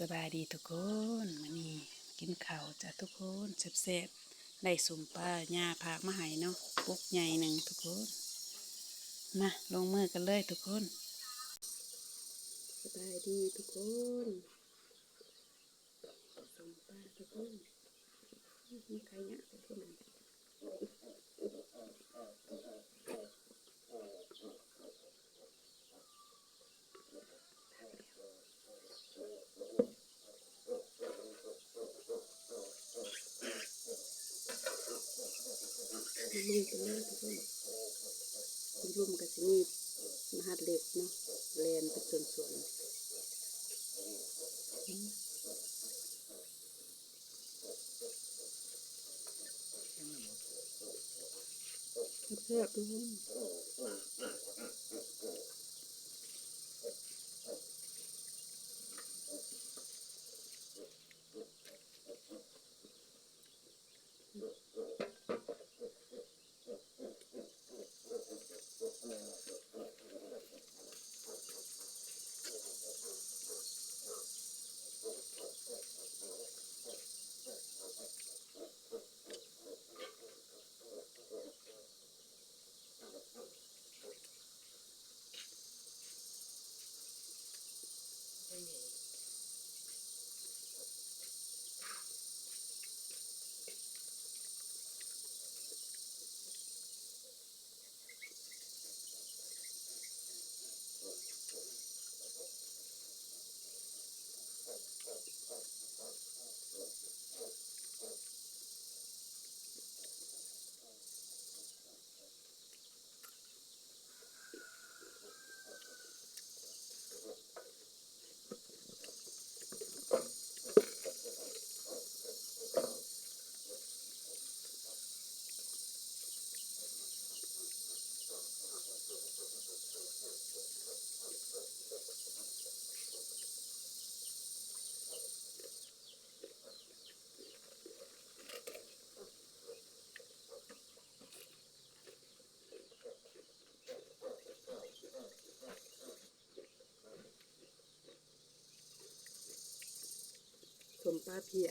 สบายดีทุกคนมื้อนี้กินข้าวจ้ะทุกคนแซ่บๆได้สุ่มปลาหญ้าพากมาให้เนาะปุกใหญ่หนึ่งทุกคน มาลงมือกันเลยทุกคน สบายดีทุกคนสุ่มปลาทุกคนมีใครเนี่ยทุกคน ลุมกันเลยทุกคนลุมกับสิมีมหัดเล็กเนาะแลนเป็นส่วนๆแซ่บทุกค ชมป้าเพีย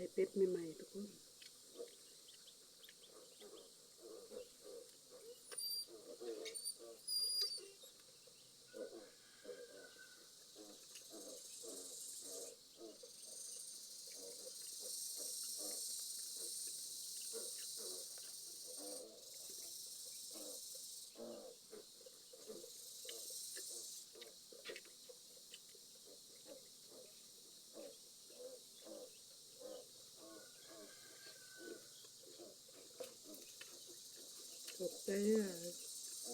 ไข่เป็ดใหม่ๆทุกคน 对，因